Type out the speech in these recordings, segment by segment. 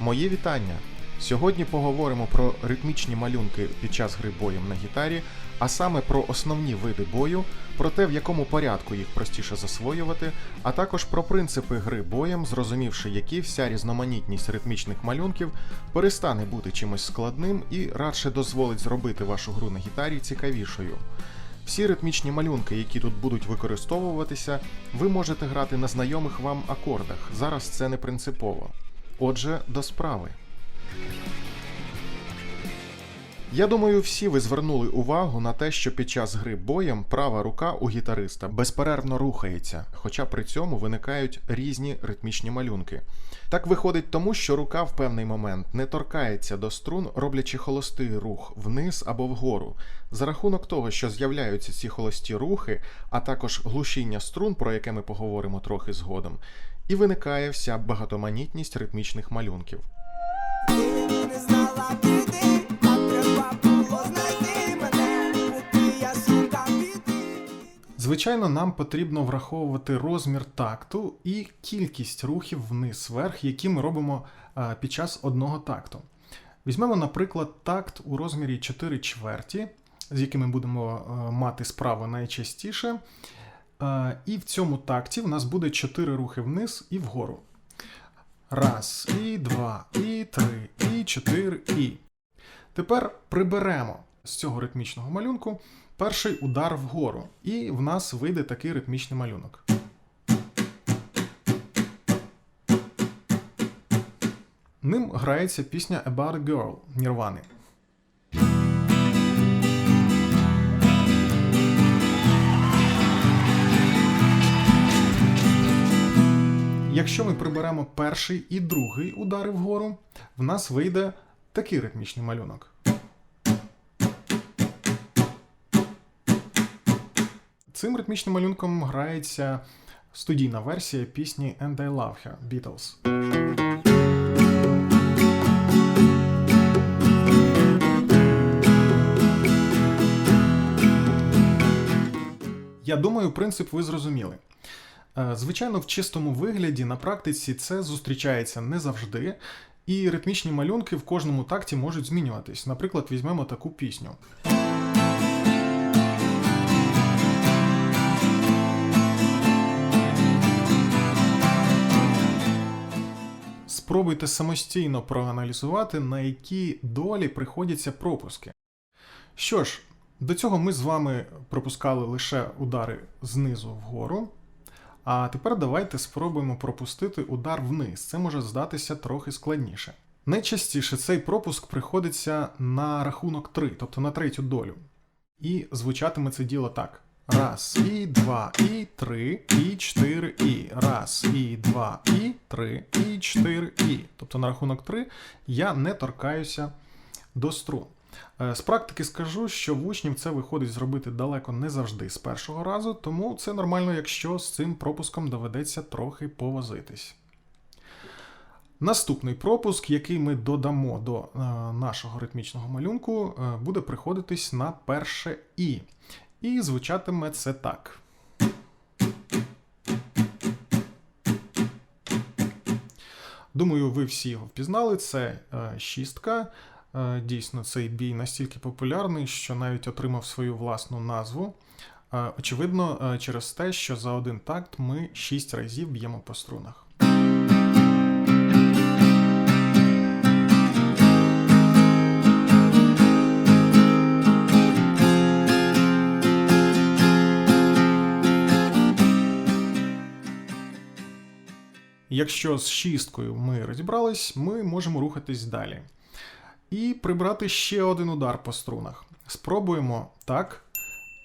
Мої вітання! Сьогодні поговоримо про ритмічні малюнки під час гри боєм на гітарі, а саме про основні види бою, про те, в якому порядку їх простіше засвоювати, а також про принципи гри боєм, зрозумівши, які вся різноманітність ритмічних малюнків перестане бути чимось складним і радше дозволить зробити вашу гру на гітарі цікавішою. Всі ритмічні малюнки, які тут будуть використовуватися, ви можете грати на знайомих вам акордах. Зараз це не принципово. Отже, до справи. Я думаю, всі ви звернули увагу на те, що під час гри боєм права рука у гітариста безперервно рухається, хоча при цьому виникають різні ритмічні малюнки. Так виходить тому, що рука в певний момент не торкається до струн, роблячи холостий рух вниз або вгору. За рахунок того, що з'являються ці холості рухи, а також глушіння струн, про яке ми поговоримо трохи згодом, і виникає вся багатоманітність ритмічних малюнків. Звичайно, нам потрібно враховувати розмір такту і кількість рухів вниз-вверх, які ми робимо е, під час одного такту. Візьмемо, наприклад, такт у розмірі 4 чверті, з якими будемо е, мати справу найчастіше. Е, І в цьому такті в нас буде 4 рухи вниз і вгору. Раз, і два, і три, і чотири, і. Тепер приберемо з цього ритмічного малюнку перший удар вгору, і в нас вийде такий ритмічний малюнок. Ним грається пісня About a Girl Нірвани. Якщо ми приберемо перший і другий удари вгору, в нас вийде такий ритмічний малюнок. Цим ритмічним малюнком грається студійна версія пісні And I Love Her Beatles. Я думаю, принцип ви зрозуміли. Е, Звичайно, в чистому вигляді на практиці це зустрічається не завжди, і ритмічні малюнки в кожному такті можуть змінюватись. Наприклад, візьмемо таку пісню. Спробуйте самостійно проаналізувати, на які долі приходяться пропуски. Що ж, до цього ми з вами пропускали лише удари знизу вгору. А тепер давайте спробуємо пропустити удар вниз. Це може здатися трохи складніше. Найчастіше цей пропуск приходиться на рахунок 3, тобто на третю долю. І звучатиме це діло так: раз, і два, і три, і чотири, і. Раз, і два, і три, і чотири, і. Тобто на рахунок 3 я не торкаюся до струн. Е, З практики скажу, що в учнів це виходить зробити далеко не завжди з першого разу, тому це нормально, якщо з цим пропуском доведеться трохи повозитись. Наступний пропуск, який ми додамо до е, нашого ритмічного малюнку, е, буде приходитись на перше І. І звучатиме це так. Думаю, ви всі його впізнали. Це е, шістка. Е, Дійсно, цей бій настільки популярний, що навіть отримав свою власну назву. Е, Очевидно, через те, що за один такт ми 6 разів б'ємо по струнах. Якщо з шісткою ми розібрались, ми можемо рухатись далі. І прибрати ще один удар по струнах. Спробуємо так.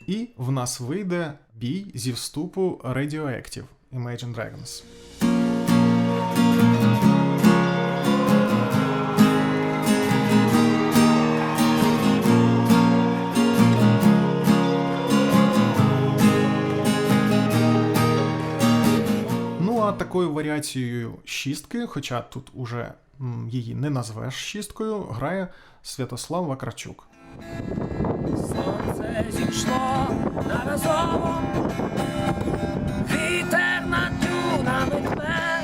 І в нас вийде бій зі вступу Radioactive Imagine Dragons. Такою варіацією шістки, хоча тут уже її не назвеш шісткою, грає Святослав Вакарчук. Сонце зійшло на разово, вітер над дюнами дме.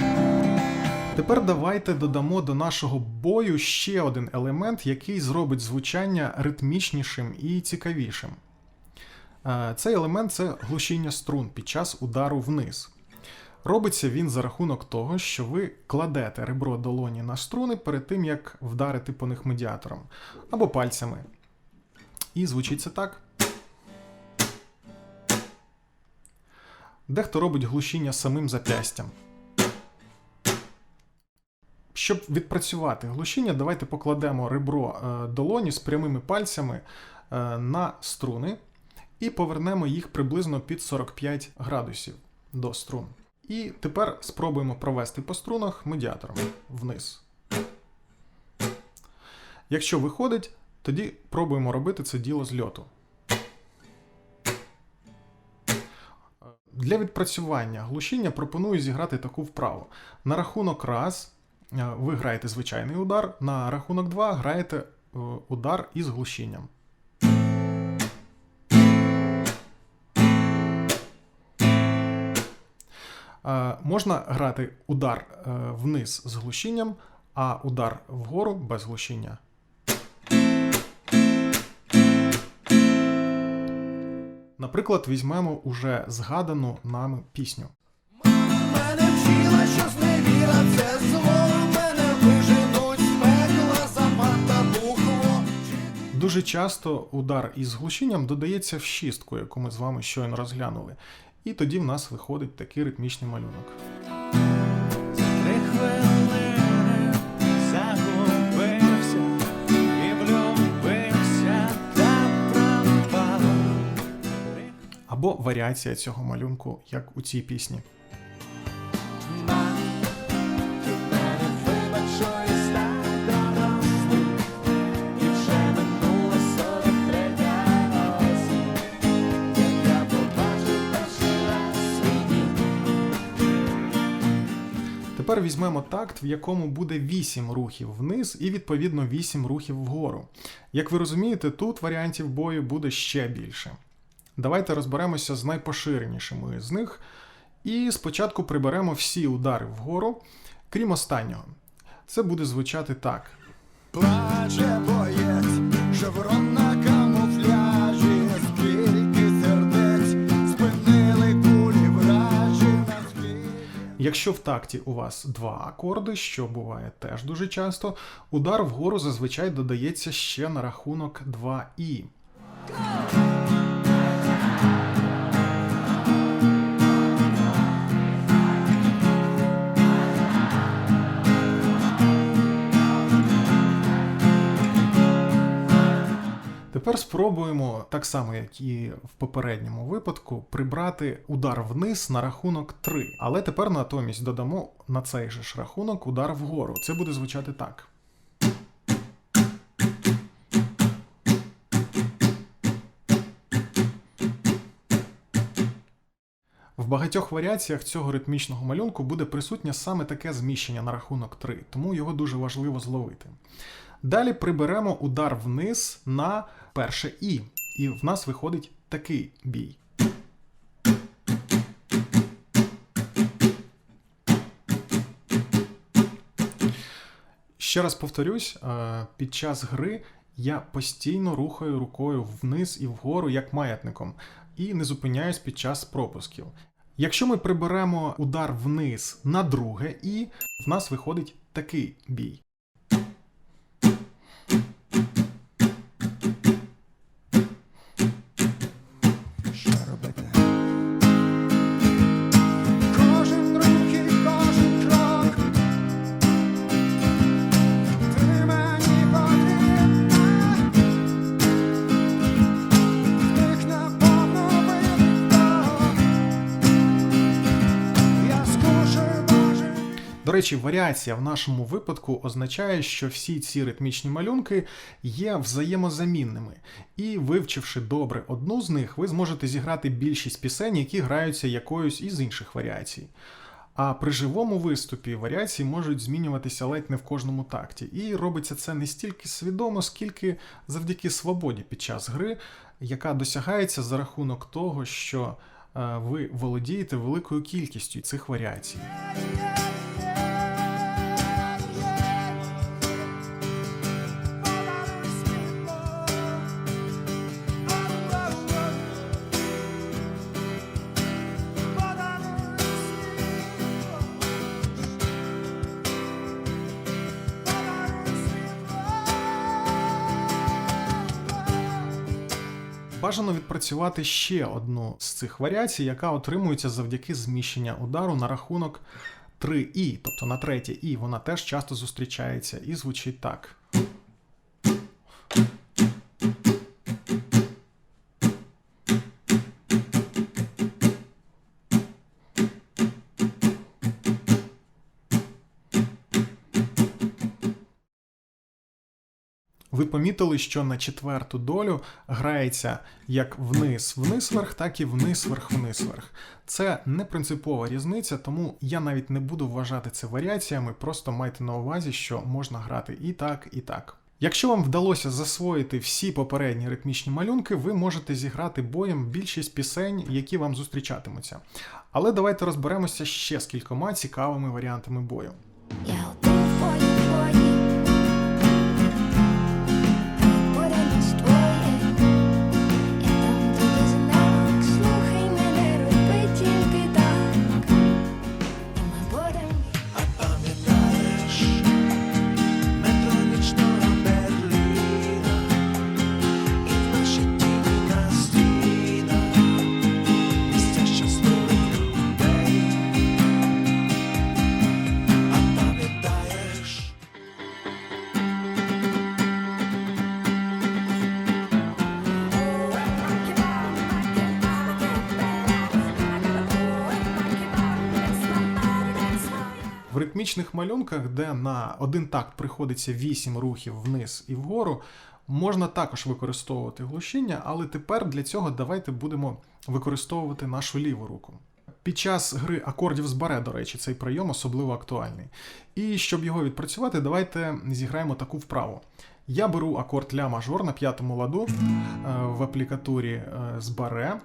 Тепер давайте додамо до нашого бою ще один елемент, який зробить звучання ритмічнішим і цікавішим. Е, Цей елемент це глушіння струн під час удару вниз. Робиться він за рахунок того, що ви кладете ребро долоні на струни перед тим, як вдарити по них медіатором або пальцями. І звучить це так. Дехто робить глушіння самим запястям. Щоб відпрацювати глушіння, давайте покладемо ребро е, долоні з прямими пальцями е, на струни і повернемо їх приблизно під 45 градусів до струн. І тепер спробуємо провести по струнах медіатором вниз. Якщо виходить, тоді пробуємо робити це діло з льоту. Для відпрацювання глушіння пропоную зіграти таку вправу. На рахунок раз е, ви граєте звичайний удар, на рахунок 2 граєте е, удар із глушінням. Можна грати удар е, вниз з глушінням, а удар вгору без глушіння. Наприклад, візьмемо уже згадану нами пісню. Мене вчила, що зневіра це зло. Мене виженуть з пекла за та бухло. Дуже часто удар із глушінням додається в шістку, яку ми з вами щойно розглянули. І тоді в нас виходить такий ритмічний малюнок. Або варіація цього малюнку, як у цій пісні. Тепер візьмемо такт, в якому буде 8 рухів вниз і відповідно 8 рухів вгору. Як ви розумієте, тут варіантів бою буде ще більше. Давайте розберемося з найпоширенішими з них. І спочатку приберемо всі удари вгору, крім останнього. Це буде звучати так. Плаче боєць, шеврон Якщо в такті у вас два акорди, що буває теж дуже часто, удар вгору зазвичай додається ще на рахунок 2 Тепер спробуємо, так само як і в попередньому випадку, прибрати удар вниз на рахунок 3. Але тепер натомість додамо на цей же ж рахунок удар вгору. Це буде звучати так. В багатьох варіаціях цього ритмічного малюнку буде присутнє саме таке зміщення на рахунок 3, тому його дуже важливо зловити. Далі приберемо удар вниз на перше І, і в нас виходить такий бій. Ще раз повторюсь, е, під час гри я постійно рухаю рукою вниз і вгору як маятником, і не зупиняюсь під час пропусків. Якщо ми приберемо удар вниз на друге і, в нас виходить такий бій. До речі, варіація в нашому випадку означає, що всі ці ритмічні малюнки є взаємозамінними, і вивчивши добре одну з них, ви зможете зіграти більшість пісень, які граються якоюсь із інших варіацій. А при живому виступі варіації можуть змінюватися ледь не в кожному такті. І робиться це не стільки свідомо, скільки завдяки свободі під час гри, яка досягається за рахунок того, що е, ви володієте великою кількістю цих варіацій. Бажано відпрацювати ще одну з цих варіацій, яка отримується завдяки зміщення удару на рахунок 3 і, тобто на третє і, вона теж часто зустрічається і звучить так. Ви помітили, що на четверту долю грається як вниз вниз вверх, так і вниз вверх вниз вверх. Це не принципова різниця, тому я навіть не буду вважати це варіаціями, просто майте на увазі, що можна грати і так, і так. Якщо вам вдалося засвоїти всі попередні ритмічні малюнки, ви можете зіграти боєм більшість пісень, які вам зустрічатимуться. Але давайте розберемося ще з кількома цікавими варіантами бою. Я ритмічних малюнках, де на один такт приходиться 8 рухів вниз і вгору, можна також використовувати глушіння, але тепер для цього давайте будемо використовувати нашу ліву руку. Під час гри акордів з баре, до речі, цей прийом особливо актуальний. І щоб його відпрацювати, давайте зіграємо таку вправу. Я беру акорд ля мажор на п'ятому ладу е, в аплікатурі е, з баре,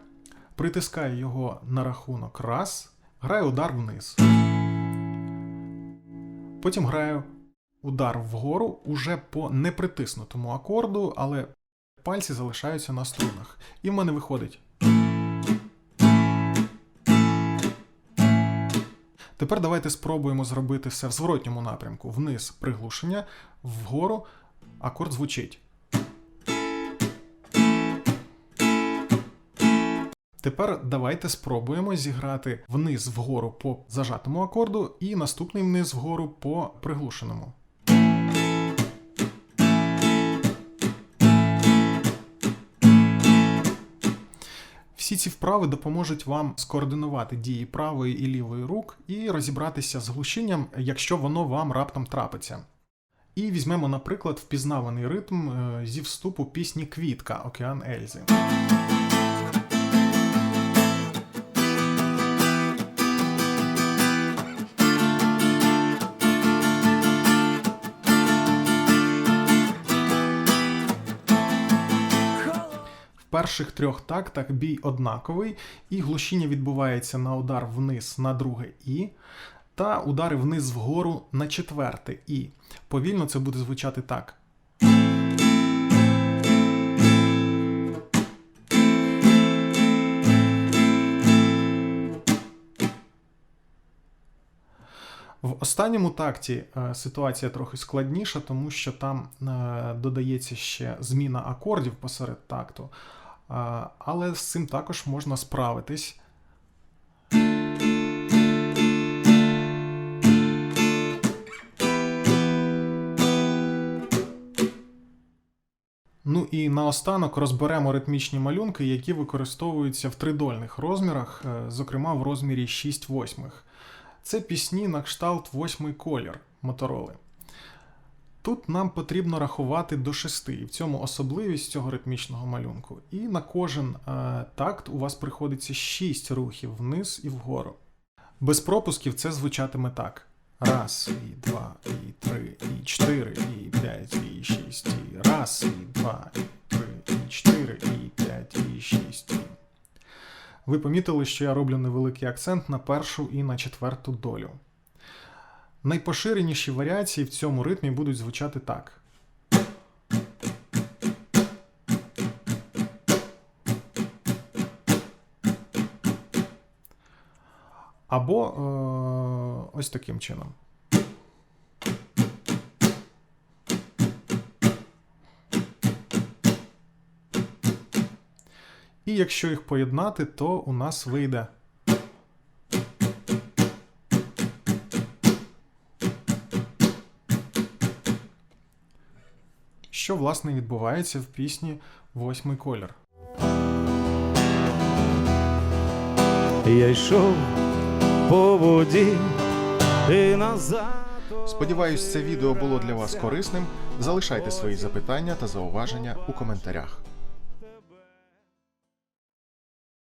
притискаю його на рахунок раз, граю удар вниз. Потім граю удар вгору уже по непритиснутому акорду, але пальці залишаються на струнах. І в мене виходить. Тепер давайте спробуємо зробити все в зворотньому напрямку. Вниз приглушення, вгору акорд звучить. Тепер давайте спробуємо зіграти вниз вгору по зажатому акорду і наступний вниз вгору по приглушеному. Всі ці вправи допоможуть вам скоординувати дії правої і лівої рук і розібратися з глушінням, якщо воно вам раптом трапиться. І візьмемо, наприклад, впізнаваний ритм е, зі вступу пісні Квітка Океан Ельзи. Перших трьох тактах бій однаковий, і глушіння відбувається на удар вниз на друге І, та удари вниз вгору на четверте І. Повільно це буде звучати так. В останньому такті е, ситуація трохи складніша, тому що там е, додається ще зміна акордів посеред такту. Але з цим також можна справитись. Ну і наостанок розберемо ритмічні малюнки, які використовуються в тридольних розмірах, е, зокрема в розмірі 6 восьмих. Це пісні на кшталт восьмий колір мотороли. Тут нам потрібно рахувати до шести, і в цьому особливість цього ритмічного малюнку. І на кожен е, такт у вас приходиться 6 рухів вниз і вгору. Без пропусків це звучатиме так: раз, і два, і три, і чотири, і п'ять, і шість, і раз, і два, і три, і чотири, і п'ять, і шість. Ви помітили, що я роблю невеликий акцент на першу і на четверту долю. Найпоширеніші варіації в цьому ритмі будуть звучати так. Або е- ось таким чином. І якщо їх поєднати, то у нас вийде. Що власне відбувається в пісні Восьмий колір. Я йшов по воді і назад. Сподіваюсь, це відео було для вас корисним. Залишайте свої запитання та зауваження у коментарях.